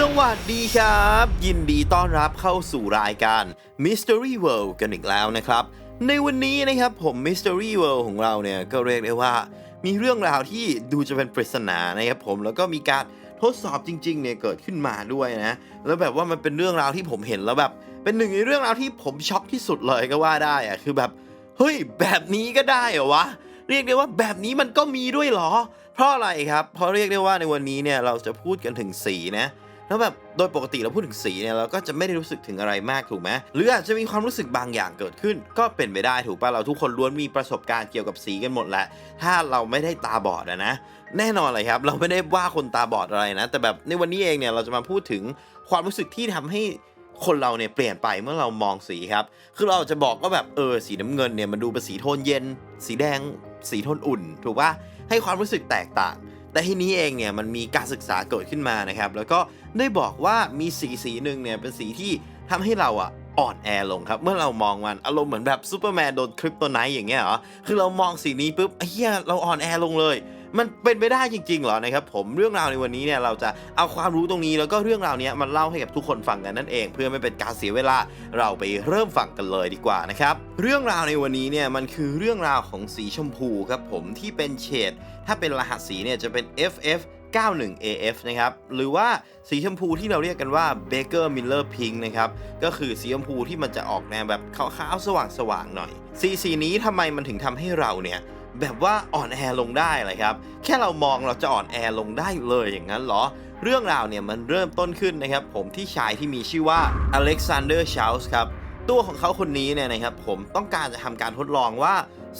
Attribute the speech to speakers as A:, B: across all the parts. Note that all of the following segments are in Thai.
A: สวัสดีครับ ยินดีต้อนรับเข้าสู่รายการ Mystery World กันอีกแล้วนะครับ ในวันนี้นะครับผม Mystery World ของเราเนี่ยก็เรียกได้ว่า มีเรื่องราวที่ดูจะเป็นปริศนานะครับผมแล้วก็มีการทดสอบจริงๆเนี่ยเกิดขึ้นมาด้วยนะ แล้วแบบว่ามันเป็นเรื่องราวที่ผมเห็นแล้วแบบ เป็นหนึ่งในเรื่องราวที่ผมช็อกที่สุดเลยก็ว่าได้อะคือแบบเฮ้ยแบบนี้ก็ได้เหรอวะเรียกได้ว่าแบบนี้มันก็มีด้วยเหรอ เพราะอะไรครับ เพราะเรียกได้ว่าในวันนี้เนี่ยเราจะพูดกันถึงสีนะ แล้วแบบโดยปกติเราพูดถึงสีเนี่ยเราก็จะไม่ได้รู้สึกถึงอะไรมากถูกไหมหรืออาจจะมีความรู้สึกบางอย่างเกิดขึ้น ก็เป็นไปได้ถูกปะเราทุกคนล้วนมีประสบการณ์เกี่ยวกับสีกันหมดแหละ ถ้าเราไม่ได้ตาบอดนะ แน่นอนเลยครับ เราไม่ได้ว่าคนตาบอดอะไรนะ แต่แบบในวันนี้เองเนี่ยเราจะมาพูดถึงความรู้สึกที่ทำให้คนเราเนี่ยเปลี่ยนไปเมื่อเรามองสีครับ คือเราจะบอกว่าแบบเออสีน้ำเงินเนี่ยมันดูเป็นสีโทนเย็น สีแดง สีโทนอุ่น ถูกปะให้ความรู้สึกแตกต่าง แต่ทีนี้เองเนี่ยมันมีการศึกษาเกิดขึ้นมานะครับ แล้วก็ได้บอกว่ามีสีสีหนึ่งเนี่ยเป็นสีที่ทำให้เราอะอ่อนแอลงครับ เมื่อเรามองมันอารมณ์เหมือนแบบซูเปอร์แมนโดนคริปโตไนท์อย่างเงี้ยเหรอ คือเรามองสีนี้ปุ๊บไอ้เหี้ยเราอ่อนแอลงเลย มันเป็นไปได้จริงๆเหรอนะครับผมเรื่องราวในวันนี้เนี่ยเราจะเอาความรู้ตรงนี้แล้วก็เรื่องราวเนี้ยมันเล่าให้กับทุกคนฟังกันนั่นเอง เพื่อไม่เป็นการเสียเวลาเราไปเริ่มฟังกันเลยดีกว่านะครับเรื่องราวในวันนี้เนี่ยมันคือเรื่องราวของสีชมพูครับผมที่เป็นเฉดถ้าเป็นรหัสสีเนี่ยจะเป็น FF 91 AF นะครับ หรือว่าสีชมพูที่เราเรียกกันว่า Baker Miller Pink นะครับ ก็คือสีชมพูที่มันจะออกแนวแบบขาวๆ สว่างๆ หน่อย สีสีนี้ทำไมมันถึงทำให้เราเนี่ย แบบว่าอ่อนแอลงได้เลยครับ แค่เรามองเราจะอ่อนแอลงได้เลยอย่างนั้นเหรอ เรื่องราวเนี่ยมันเริ่มต้นขึ้นนะครับ ผมที่ชายที่มีชื่อว่าอเล็กซานเดอร์ชาลส์ครับตัวของเขาคนนี้เนี่ยนะครับผมต้องการจะทำการทดลองว่า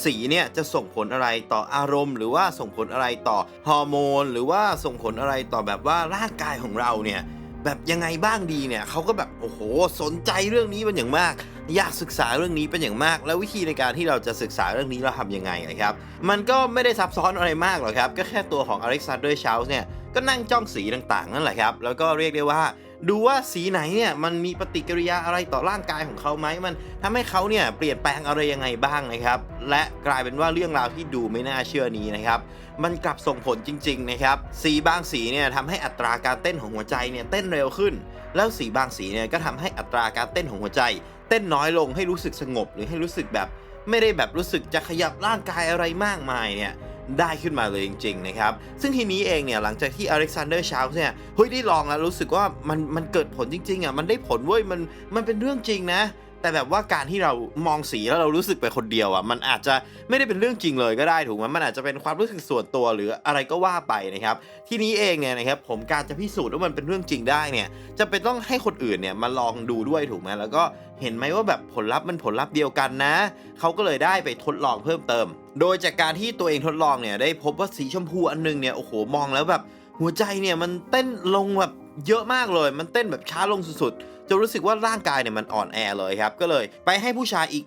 A: สีเนี่ยจะส่งผลอะไรต่ออารมณ์ หรือว่าส่งผลอะไรต่อฮอร์โมน หรือว่าส่งผลอะไรต่อแบบว่าร่างกายของเราเนี่ยแบบยังไงบ้างดีเนี่ยเขาก็แบบโอ้โหสนใจเรื่องนี้เป็นอย่างมาก อยากศึกษาเรื่องนี้เป็นอย่างมาก แล้ววิธีในการที่เราจะศึกษาเรื่องนี้เราทำยังไงนะครับ มันก็ไม่ได้ซับซ้อนอะไรมากหรอกครับ ก็แค่ตัวของอเล็กซานเดอร์ชาลส์เนี่ยก็นั่งจ้องสีต่างๆ นั่นแหละครับ แล้วก็เรียกได้ว่าดูว่าสีไหนเนี่ยมันมีปฏิกิริยาอะไรต่อร่างกายของเขาไหมมันทำให้เขาเนี่ยเปลี่ยนแปลงอะไรยังไงบ้างนะครับ และกลายเป็นว่าเรื่องราวที่ดูไม่น่าเชื่อนี้นะครับ มันกลับส่งผลจริง ๆ นะครับ สีบางสีเนี่ยทำให้อัตราการเต้นของหัวใจเนี่ยเต้นเร็วขึ้น แล้วสีบางสีเนี่ยก็ทำให้อัตราการเต้นของหัวใจ เต้นน้อยลงให้รู้สึกสงบหรือให้รู้สึกแบบ ไม่ได้แบบรู้สึกจะขยับร่างกายอะไรมากมายเนี่ยได้ขึ้นมาเลยจริงๆนะครับ ซึ่งทีนี้เองเนี่ยหลังจากที่อเล็กซานเดอร์ชาลส์เนี่ยเฮ้ยได้ลองแล้วรู้สึกว่ามันมันเกิดผลจริงๆอะมันได้ผลเว้ยมันมันเป็นเรื่องจริงนะ แต่แบบว่าการที่เรามองสีแล้วเรารู้สึกไปคนเดียวอะมันอาจจะไม่ได้เป็นเรื่องจริงเลยก็ได้ถูกไหมมันอาจจะเป็นความรู้สึกส่วนตัวหรืออะไรก็ว่าไปนะครับที่นี้เองเนี่ยนะครับผมการจะพิสูจน์ว่ามันเป็นเรื่องจริงได้เนี่ยจะเป็นต้องให้คนอื่นเนี่ยมาลองดูด้วยถูกไหมแล้วก็เห็นไหมว่าแบบผลลัพธ์มันผลลัพธ์เดียวกันนะเขาก็เลยได้ไปทดลองเพิ่มเติม โดยจากการที่ตัวเองทดลองเนี่ยได้พบว่าสีชมพูอันนึงเนี่ยโอ้โหมองแล้วแบบหัวใจเนี่ยมันเต้นลงแบบ เยอะมากเลย มันเต้นแบบช้าลงสุดๆ จะรู้สึกว่าร่างกายเนี่ยมันอ่อนแอเลยครับ ก็เลยไปให้ผู้ชายอีก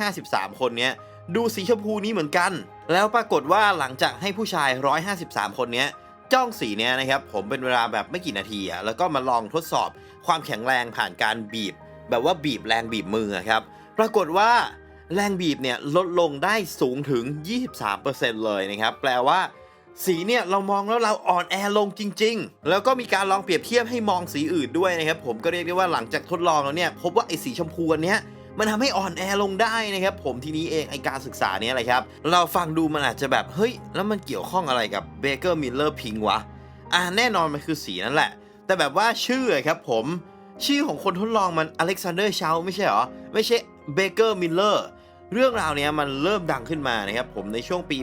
A: 153 คนเนี้ยดูสีชมพูนี้เหมือนกัน แล้วปรากฏว่าหลังจากให้ผู้ชาย 153 คนเนี้ยจ้องสีเนี้ยนะครับ ผมเป็นเวลาแบบไม่กี่นาทีอะแล้วก็มาลองทดสอบความแข็งแรงผ่านการบีบ แบบว่าบีบแรงบีบมือครับ ปรากฏว่าแรงบีบเนี่ยลดลงได้สูงถึง 23%เลยนะครับ แปลว่า สีเนี่ยเรามองแล้วเราอ่อนแอลงจริง ๆ แล้วก็มีการลองเปรียบเทียบให้มองสีอื่นด้วยนะครับผมก็เรียกได้ว่าหลังจากทดลองแล้วเนี่ยพบว่าไอ้สีชมพูอันเนี้ยมันทำให้อ่อนแอลงได้นะครับผมทีนี้เองไอการศึกษาเนี้ยอะไรครับเราฟังดูมันอาจจะแบบเฮ้ย แล้วมันเกี่ยวข้องอะไรกับเบเกอร์มิลเลอร์พิงวะอ่าแน่นอนมันคือสีนั่นแหละ แต่แบบว่าชื่อครับผม ชื่อของคนทดลองมันอเล็กซานเดอร์เชาไม่ใช่หรอ ไม่ใช่เบเกอร์มิลเลอร์ เรื่องราวเนี้ยมันเริ่มดังขึ้นมานะครับผมในช่วงปี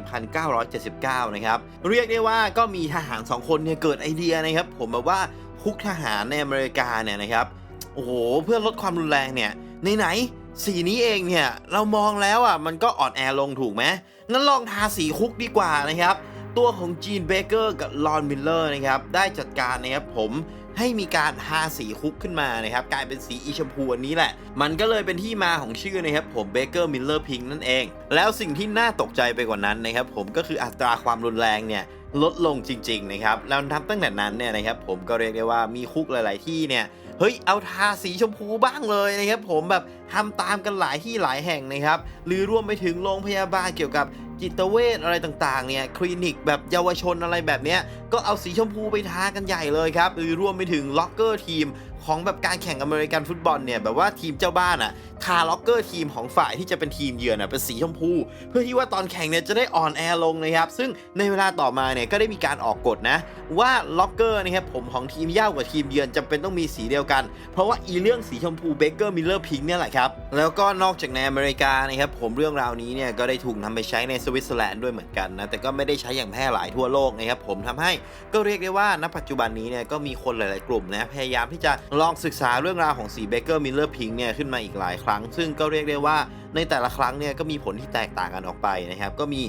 A: 1979 นะครับเรียกได้ว่าก็มีทหารสองคนเนี่ยเกิดไอเดียนะครับผมแบบว่าคุกทหารในอเมริกาเนี่ยนะครับโอ้โหเพื่อลดความรุนแรงเนี่ยไหนๆสีนี้เองเนี่ยเรามองแล้วอะมันก็อ่อนแอลงถูกไหมงั้นลองทาสีคุกดีกว่านะครับ ตัวของจีนเบเกอร์กับลอนมิลเลอร์นะครับได้จัดการนะครับผม ให้มีการทาสีคุกขึ้นมานะครับกลายเป็นสีอีชมพูอันนี้แหละ มันก็เลยเป็นที่มาของชื่อนะครับผมเบเกอร์มิลเลอร์พิงนั่นเอง แล้วสิ่งที่น่าตกใจไปกว่านั้นนะครับผมก็คืออัตราความรุนแรงเนี่ยลดลงจริงๆนะครับแล้วนับตั้งแต่นั้นเนี่ยนะครับผมก็เรียกได้ว่ามีคุกหลาย ๆ ที่เนี่ยเฮ้ยเอาทาสีชมพูบ้างเลยนะครับผมแบบทำตามกันหลายที่หลายแห่งนะครับหรือรวมไปถึงโรงพยาบาลเกี่ยวกับ จิตเวชอะไรต่างๆ เนี่ย คลินิกแบบเยาวชนอะไรแบบเนี้ย ก็เอาสีชมพูไปทากันใหญ่เลยครับ หรือรวมไปถึงล็อกเกอร์ทีม ของแบบการแข่งอเมริกันฟุตบอลเนี่ยแบบว่าทีมเจ้าบ้านอะทาล็อกเกอร์ทีมของฝ่ายที่จะเป็นทีมเยือนอะเป็นสีชมพู เพื่อที่ว่าตอนแข่งเนี่ยจะได้อ่อนแอลงนะครับซึ่งในเวลาต่อมาเนี่ยก็ได้มีการออกกฎนะ ว่าล็อกเกอร์นะครับผมของทีมเย่ากับทีมเยือนจำเป็นต้องมีสีเดียวกัน เพราะว่าอีเรื่องสีชมพูเบเกอร์มิลเลอร์พิงเนี่ยแหละครับแล้วก็นอกจากในอเมริกานะครับผมเรื่องราวนี้เนี่ยก็ได้ถูกนำไปใช้ในสวิตเซอร์แลนด์ด้วยเหมือนกันนะแต่ก็ไม่ได้ใช้อย่างแพร่หลายทั่วโลกนะครับผมทำให้ก็เรียกได้ว่าณปัจจุบันนี้เนี่ยก็มีคนหลาย ๆ กลุ่มนะพยายามที่จะลองศึกษาเรื่องราวของสีเบเกอร์มิลเลอร์พิงเนี่ยขึ้นมาอีกหลายครั้ง ซึ่งก็เรียกได้ว่าในแต่ละครั้งเนี่ยก็มีผลที่แตกต่างกันออกไปนะครับ ก็มี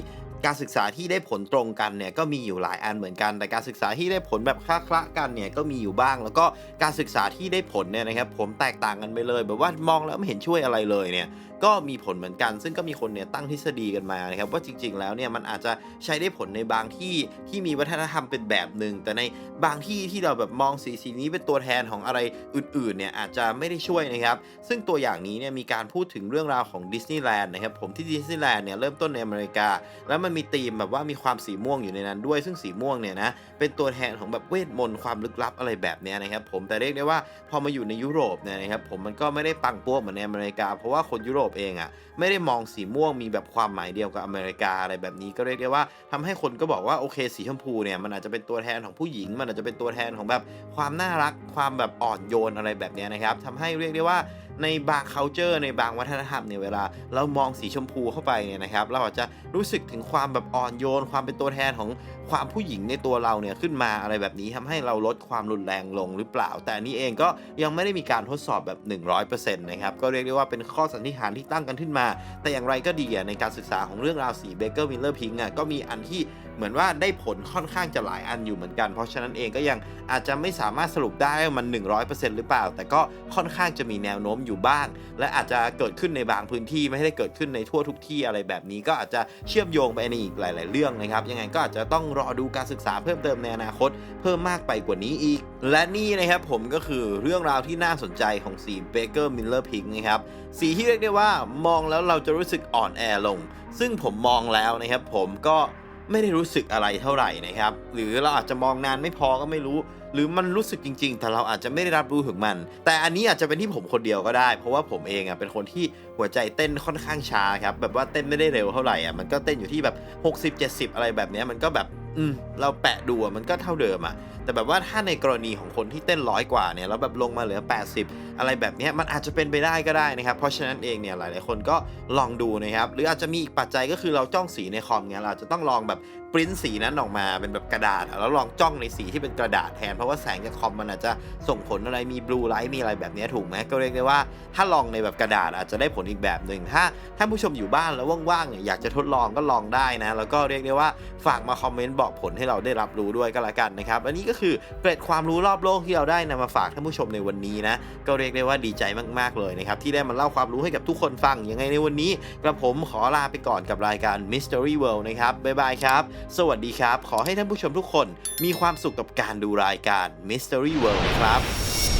A: การศึกษาที่ได้ผลตรงกันเนี่ยก็มีอยู่หลายอันเหมือนกัน แต่การศึกษาที่ได้ผลแบบคละๆกันเนี่ยก็มีอยู่บ้าง แล้วก็การศึกษาที่ได้ผลเนี่ยนะครับผมแตกต่างกันไปเลย แบบว่ามองแล้วไม่เห็นช่วยอะไรเลยเนี่ย ก็มีผลเหมือนกัน ซึ่งก็มีคนเนี่ยตั้งทฤษฎีกันมานะครับว่าจริง ๆ แล้วเนี่ยมันอาจจะใช้ได้ผลในบางที่ที่มีวัฒนธรรมเป็นแบบหนึ่งแต่ในบางที่ที่เราแบบมองสีสีนี้เป็นตัวแทนของอะไรอื่นๆเนี่ยอาจจะไม่ได้ช่วยนะครับ ซึ่งตัวอย่างนี้เนี่ยมีการพูดถึงเรื่องราวของดิสนีย์แลนด์นะครับผมที่ดิสนีย์แลนด์เนี่ยเริ่มต้นในอเมริกา แล้วมันมีธีมแบบว่ามีความสีม่วงอยู่ในนั้นด้วย ซึ่งสีม่วงเนี่ยนะเป็นตัวแทนของแบบเวทมนต์ความลึกลับอะไรแบบเนี้ยนะครับผมแต่เรียกได้ว่าพอมาอยู่ในยุโรปเนี่ยนะครับผมมันก็ไม่ได้ปังปัวเหมือนในอเมริกา เพราะว่าคนยุโรปเองอะ่ะไม่ได้มองสีม่วงมีแบบความหมายเดียวกับอเมริกาอะไรแบบนี้ก็เรียกได้ว่าทำให้คนก็บอกว่าโอเคสีชมพูเนี่ยมันอาจจะเป็นตัวแทนของผู้หญิง มันอาจจะเป็นตัวแทนของแบบความน่ารักความแบบอ่อนโยนอะไรแบบนี้นะครับทำให้เรียกได้ว่าในบาง culture ในบางวัฒนธรรมเนี่ยเวลาเรามองสีชมพูเข้าไปเนี่ยนะครับเราอาจจะรู้สึกถึงความแบบอ่อนโยน ความเป็นตัวแทนของความผู้หญิงในตัวเราเนี่ยขึ้นมาอะไรแบบนี้ทำให้เราลดความรุนแรงลงหรือเปล่า แต่อันนี้เองก็ยังไม่ได้มีการทดสอบแบบ 100%นะครับก็เรียกได้ว่าเป็นข้อสันนิษฐานที่ตั้งกันขึ้นมา แต่อย่างไรก็ดีในการศึกษาของเรื่องราวสีเบเกอร์วินเลอร์พิงอะก็มีอันที่ เหมือนว่าได้ผลค่อนข้างจะหลายอันอยู่เหมือนกัน เพราะฉะนั้นเองก็ยังอาจจะไม่สามารถสรุปได้ว่ามัน 100%หรือเปล่า แต่ก็ค่อนข้างจะมีแนวโน้มอยู่บ้าง และอาจจะเกิดขึ้นในบางพื้นที่ไม่ได้เกิดขึ้นในทั่วทุกที่อะไรแบบนี้ ก็อาจจะเชื่อมโยงไปในอีกหลาย ๆ เรื่องนะครับยังไงก็อาจจะต้องรอดูการศึกษาเพิ่มเติมในอนาคต เพิ่มมากไปกว่านี้อีก และนี่นะครับผมก็คือเรื่องราวที่น่าสนใจของสีเบเกอร์มิลเลอร์พิงนะครับสีที่เรียกได้ว่ามองแล้วเราจะรู้สึกอ่อนแอลง ซึ่งผมมองแล้วนะครับผมก็ ไม่ได้รู้สึกอะไรเท่าไหร่นะครับ หรือเราอาจจะมองนานไม่พอก็ไม่รู้ หรือมันรู้สึกจริง ๆ แต่เราอาจจะไม่ได้รับรู้ถึงมัน แต่อันนี้อาจจะเป็นที่ผมคนเดียวก็ได้ เพราะว่าผมเองอะเป็นคนที่หัวใจเต้นค่อนข้างช้าครับแบบว่าเต้นไม่ได้เร็วเท่าไหร่อะมันก็เต้นอยู่ที่แบบ 60 70 อะไรแบบนี้มันก็แบบอืมเราแปะดูมันก็เท่าเดิมอะแต่แบบว่าถ้าในกรณีของคนที่เต้นร้อยกว่าเนี่ยแล้วแบบลงมาเหลือ 80 อะไรแบบนี้มันอาจจะเป็นไปได้ก็ได้นะครับ เพราะฉะนั้นเองเนี่ยหลาย ๆ คนก็ลองดูนะครับ หรืออาจจะมีอีกปัจจัยก็คือเราจ้องสีในคอมเนี่ยเราอาจจะต้องลองแบบ ปริ้นสีนั้นออกมาเป็นแบบกระดาษ แล้วลองจ้องในสีที่เป็นกระดาษแทน เพราะว่าแสงจากคอมมันอาจจะส่งผลอะไรมีบลูไลท์มีอะไรแบบนี้ถูกไหมก็เรียกได้ว่าถ้าลองในแบบกระดาษอาจจะได้ผลอีกแบบหนึ่งถ้าท่านผู้ชมอยู่บ้านแล้วว่างๆอยากจะทดลองก็ลองได้นะแล้วก็เรียกได้ว่าฝากมาคอมเมนต์บอกผลให้เราได้รับรู้ด้วยก็แล้วกันนะครับและนี่ก็คือเกร็ดความรู้รอบโลกที่เราได้นำมาฝากท่านผู้ชมในวันนี้นะก็เรียกได้ว่าดีใจมากๆเลยนะครับที่ได้มาเล่าความรู้ให้กับทุกคนฟังยังไงในวันนี้กระผมขอลาไปก่อนกับรายการ Mystery World นะครับบ๊ายบายครับสวัสดีครับ ขอให้ท่านผู้ชมทุกคนมีความสุขกับการดูรายการ Mystery World ครับ